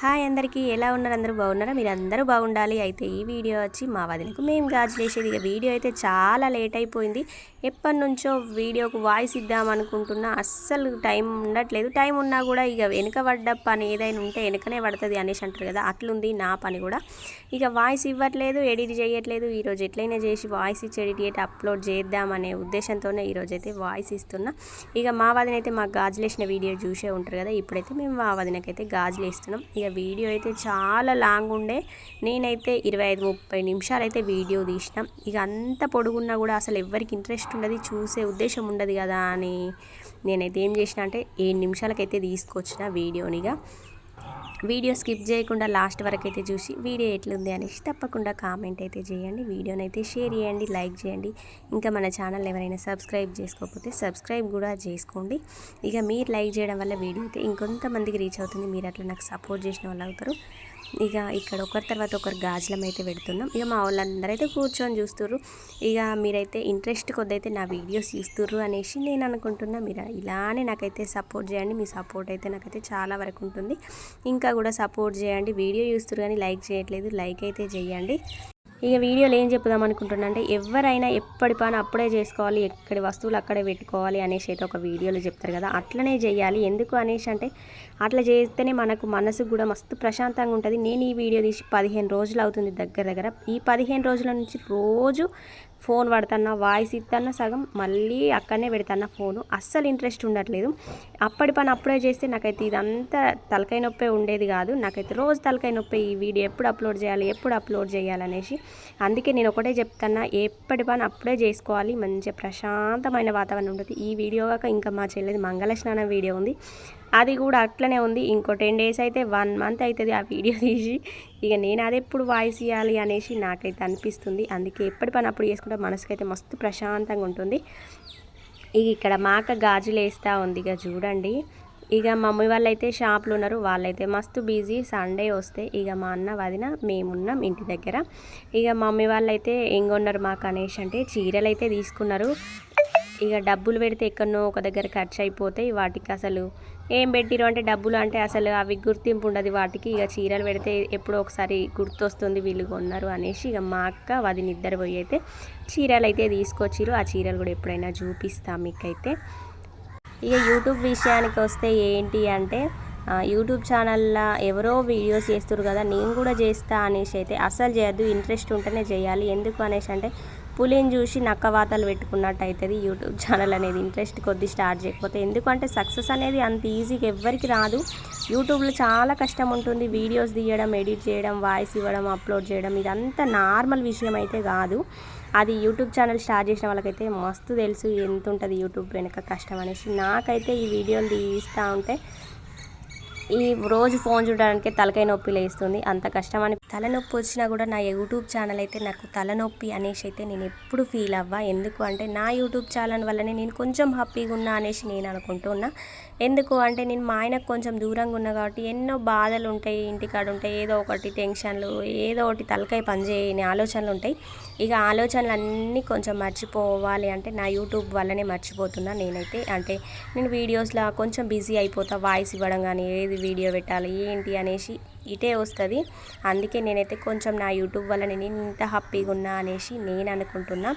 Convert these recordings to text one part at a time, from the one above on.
Hi అందరికీ ఎలా ఉన్నారు? అందరూ బాగున్నారా? మీరు అందరూ బాగుండాలి. అయితే ఈ వీడియో వచ్చి మా వదినకు మేము గాజులు వేసేది ఇక వీడియో అయితే చాలా లేట్ అయిపోయింది. ఎప్పటి నుంచో వీడియోకు వాయిస్ ఇద్దాం అనుకుంటున్నా. అస్సలు టైం ఉండట్లేదు. టైం ఉన్నా కూడా ఇక వెనుక పడ్డ పని ఏదైనా ఉంటే వెనుకనే పడుతుంది అనేసి అంటారు కదా. అట్లుంది నా పని కూడా. ఇక వాయిస్ ఇవ్వట్లేదు ఎడిట్ చేయట్లేదు. ఈరోజు ఎట్లయినా చేసి వాయిస్ ఇచ్చి ఎడిట్ చేసి అప్లోడ్ చేద్దామనే ఉద్దేశంతోనే ఈరోజు అయితే వాయిస్ ఇస్తున్నా. ఇక మా వదినైతే మా గాజులు వేసిన వీడియో చూసే ఉంటారు కదా. ఇప్పుడైతే మేము మా వదినకైతే గాజులు వేస్తున్నాం ఇక వీడియో అయితే చాలా లాంగ్ ఉండే. నేనైతే ఇరవై ఐదు ముప్పై నిమిషాలు అయితే వీడియో తీసిన. ఇక అంత పొడుగున్నా కూడా అసలు ఎవరికి ఇంట్రెస్ట్ ఉండదు. చూసే ఉద్దేశం ఉండదు కదా అని నేనైతే ఏం చేసిన అంటే ఏడు నిమిషాలకైతే తీసుకొచ్చిన వీడియోనిగా వీడియో స్కిప్ చేయకుండా లాస్ట్ వరకు అయితే చూసి వీడియో ఎట్లుంది అనేసి తప్పకుండా కామెంట్ అయితే చేయండి. వీడియోనైతే షేర్ చేయండి లైక్ చేయండి. ఇంకా మన ఛానల్ ఎవరైనా సబ్స్క్రైబ్ చేసుకోకపోతే సబ్స్క్రైబ్ కూడా చేసుకోండి. ఇక మీరు లైక్ చేయడం వల్ల వీడియో అయితే ఇంకొంతమందికి రీచ్ అవుతుంది. మీరు అట్లా నాకు సపోర్ట్ చేసిన వాళ్ళు అవుతారు. ఇక ఇక్కడ ఒకరి తర్వాత ఒకరు గాజులం అయితే పెడుతున్నాం. ఇక మా వాళ్ళందరూ అయితే కూర్చొని చూస్తున్నారు ఇక మీరైతే ఇంట్రెస్ట్ కొద్దైతే నా వీడియోస్ చూస్తుర్రు అనేసి నేను అనుకుంటున్నా. మీరు ఇలానే నాకైతే సపోర్ట్ చేయండి. మీ సపోర్ట్ అయితే నాకైతే చాలా వరకు ఉంటుంది. ఇంకా కూడా సపోర్ట్ చేయండి. వీడియో చూస్తున్నారు కానీ లైక్ చేయట్లేదు. లైక్ అయితే చేయండి. ఇక వీడియోలో ఏం చెప్పుదాం అనుకుంటున్నా అంటే ఎవరైనా ఎప్పటి పని అప్పుడే చేసుకోవాలి ఎక్కడి వస్తువులు అక్కడే పెట్టుకోవాలి అనేసి అయితే ఒక వీడియోలో చెప్తారు కదా. అట్లనే చేయాలి. ఎందుకు అనేసి అంటే అట్లా చేస్తేనే మనకు మనసు కూడా మస్తు ప్రశాంతంగా ఉంటుంది. నేను ఈ వీడియో తీసి పదిహేను రోజులు అవుతుంది దగ్గర దగ్గర. ఈ పదిహేను రోజుల నుంచి రోజు ఫోన్ పడుతున్నా వాయిస్ ఇస్తున్నా సగం మళ్ళీ అక్కడనే పెడతాన్న ఫోను. అస్సలు ఇంట్రెస్ట్ ఉండట్లేదు. అప్పటి పని అప్పుడే చేస్తే నాకైతే ఇదంతా తలకాయ నొప్పే ఉండేది కాదు. నాకైతే రోజు తలకాయ నొప్పి ఈ వీడియో ఎప్పుడు అప్లోడ్ చేయాలి ఎప్పుడు అప్లోడ్ చేయాలనేసి అందుకే నేను ఒకటే చెప్తున్నా ఎప్పటి పని అప్పుడే చేసుకోవాలి. మంచి ప్రశాంతమైన వాతావరణం ఉంటుంది. ఈ వీడియో కాక ఇంకా మా చెల్లెది మంగళ స్నానం వీడియో ఉంది. అది కూడా అట్లనే ఉంది. ఇంకో టెన్ డేస్ అయితే వన్ మంత్ అవుతుంది ఆ వీడియో తీసి. ఇక నేను అది ఎప్పుడు వాయిస్ ఇవ్వాలి అనేసి నాకైతే అనిపిస్తుంది. అందుకే ఎప్పటి పని అప్పుడు చేసుకుంటే మనసుకైతే మస్తు ప్రశాంతంగా ఉంటుంది. ఇక ఇక్కడ మాక గాజులు వేస్తూ ఉంది. ఇక చూడండి. ఇక మమ్మీ వాళ్ళు అయితే షాప్లో ఉన్నారు. వాళ్ళైతే మస్తు బిజీ. సండే వస్తే ఇక మా అన్న వదిన మేమున్నాం ఇంటి దగ్గర. ఇక మమ్మీ వాళ్ళు అయితే ఏం మాకు అనేసి అంటే. చీరలు అయితే తీసుకున్నారు. ఇక డబ్బులు పెడితే ఎక్కడనో ఒక దగ్గర ఖర్చు అయిపోతాయి వాటికి అసలు ఏం పెట్టిరు అంటే డబ్బులు అంటే అసలు అవి గుర్తింపు ఉండదు. వాటికి ఇక చీరలు పెడితే ఎప్పుడో ఒకసారి గుర్తొస్తుంది వీళ్ళు కొన్నారు అనేసి ఇక మా అక్క వది నిద్ర పోయి అయితే చీరలు అయితే తీసుకొచ్చిరు ఆ చీరలు కూడా ఎప్పుడైనా చూపిస్తాం మీకైతే. ఇక యూట్యూబ్ విషయానికి వస్తే ఏంటి అంటే యూట్యూబ్ ఛానల్లో ఎవరో వీడియోస్ చేస్తారు కదా నేను కూడా చేస్తా అనేసి అయితే అస్సలు చేయొద్దు ఇంట్రెస్ట్ ఉంటేనే చేయాలి. ఎందుకు అనేసి అంటే పులిని చూసి నక్కవాతలు పెట్టుకున్నట్టు అవుతుంది యూట్యూబ్ ఛానల్ అనేది ఇంట్రెస్ట్ కొద్ది స్టార్ట్ చేయకపోతే. ఎందుకంటే సక్సెస్ అనేది అంత ఈజీగా ఎవ్వరికి రాదు. యూట్యూబ్లో చాలా కష్టం ఉంటుంది. వీడియోస్ తీయడం ఎడిట్ చేయడం వాయిస్ ఇవ్వడం అప్లోడ్ చేయడం ఇదంతా నార్మల్ విషయం అయితే కాదు. అది యూట్యూబ్ ఛానల్ స్టార్ట్ చేసిన వాళ్ళకైతే మస్తు తెలుసు. ఎంత ఉంటుంది యూట్యూబ్ వెనక కష్టం అనేసి. నాకైతే ఈ వీడియోలు తీస్తూ ఉంటే ఈ రోజు ఫోన్ చూడడానికి తలకాయ నొప్పి లేస్తుంది. అంత కష్టమని తలనొప్పి వచ్చినా కూడా నా యూట్యూబ్ ఛానల్ అయితే నాకు తలనొప్పి అనేసి అయితే నేను ఎప్పుడు ఫీల్ అవ్వా. ఎందుకు అంటే నా యూట్యూబ్ ఛానల్ వల్లనే నేను కొంచెం హ్యాపీగా ఉన్నా అనేసి నేను అనుకుంటున్నా ఎందుకు అంటే నేను మా ఆయనకు కొంచెం దూరంగా ఉన్నా కాబట్టి ఎన్నో బాధలు ఉంటాయి ఇంటికాడ ఉంటాయి ఏదో ఒకటి టెన్షన్లు ఏదో ఒకటి తలకాయ పనిచేయని ఆలోచనలు ఉంటాయి. ఇక ఆలోచనలు అన్నీ కొంచెం మర్చిపోవాలి అంటే నా యూట్యూబ్ వల్లనే మర్చిపోతున్నా నేనైతే. అంటే నేను వీడియోస్లో కొంచెం బిజీ అయిపోతా వాయిస్ ఇవ్వడం కానీ ఏది వీడియో పెట్టాలి ఏంటి అనేసి ఇటే వస్తుంది. అందుకే నేనైతే కొంచెం నా యూట్యూబ్ వల్ల నేను ఇంత హ్యాపీగా ఉన్నా అనేసి నేను అనుకుంటున్నా.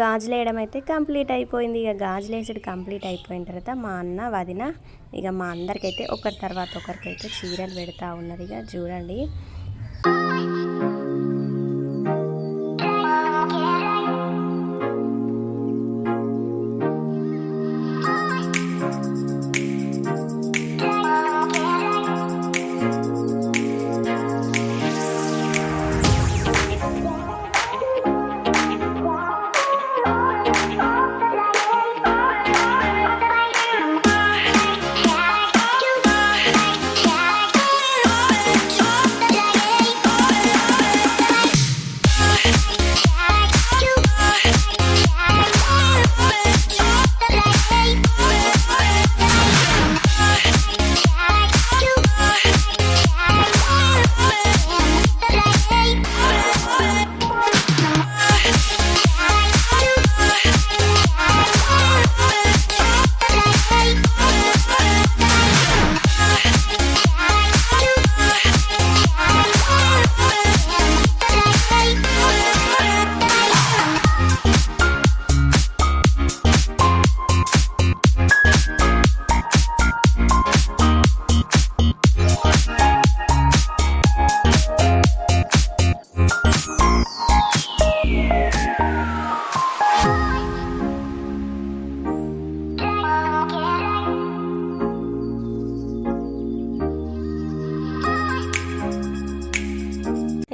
గాజులు వేయడం అయితే కంప్లీట్ అయిపోయింది. ఇక గాజులు వేసుడు కంప్లీట్ అయిపోయిన తర్వాత మా అన్న వదిన ఇక మా అందరికైతే ఒకరి తర్వాత ఒకరికైతే చీరలు పెడతా ఉన్నది. ఇక చూడండి.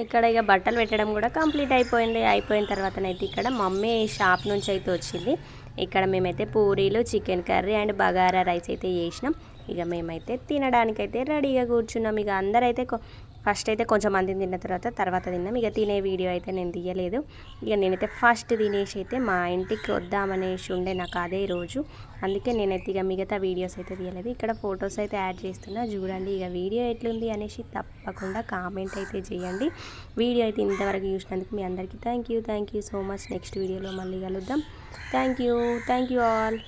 ఇక్కడ ఇక బట్టలు పెట్టడం కూడా కంప్లీట్ అయిపోయింది. అయిపోయిన తర్వాతనైతే ఇక్కడ మమ్మీ షాప్ నుంచి అయితే వచ్చింది. ఇక్కడ మేమైతే పూరీలు chicken curry and bagara rice అయితే చేసినాం. ఇక మేమైతే తినడానికైతే రెడీగా కూర్చున్నాం. ఇక అందరైతే కొ- ఫస్ట్ అయితే కొంచెం మంది తిన్న తర్వాత తర్వాత తిన్నాం. ఇక తినే వీడియో అయితే నేను తీయలేదు. ఇక నేనైతే ఫస్ట్ తినేసి అయితే మా ఇంటికి వద్దామనేసి ఉండే నాకు అదే రోజు. అందుకే నేనైతే ఇక మిగతా వీడియోస్ అయితే తీయలేదు. ఇక్కడ ఫొటోస్ అయితే యాడ్ చేస్తున్నా. చూడండి ఇక వీడియో ఎట్లుంది అనేసి తప్పకుండా కామెంట్ అయితే చేయండి. వీడియో అయితే ఇంతవరకు చూసినందుకు మీ అందరికీ thank you thank you so much next వీడియోలో మళ్ళీ కలుద్దాం. Thank you thank you all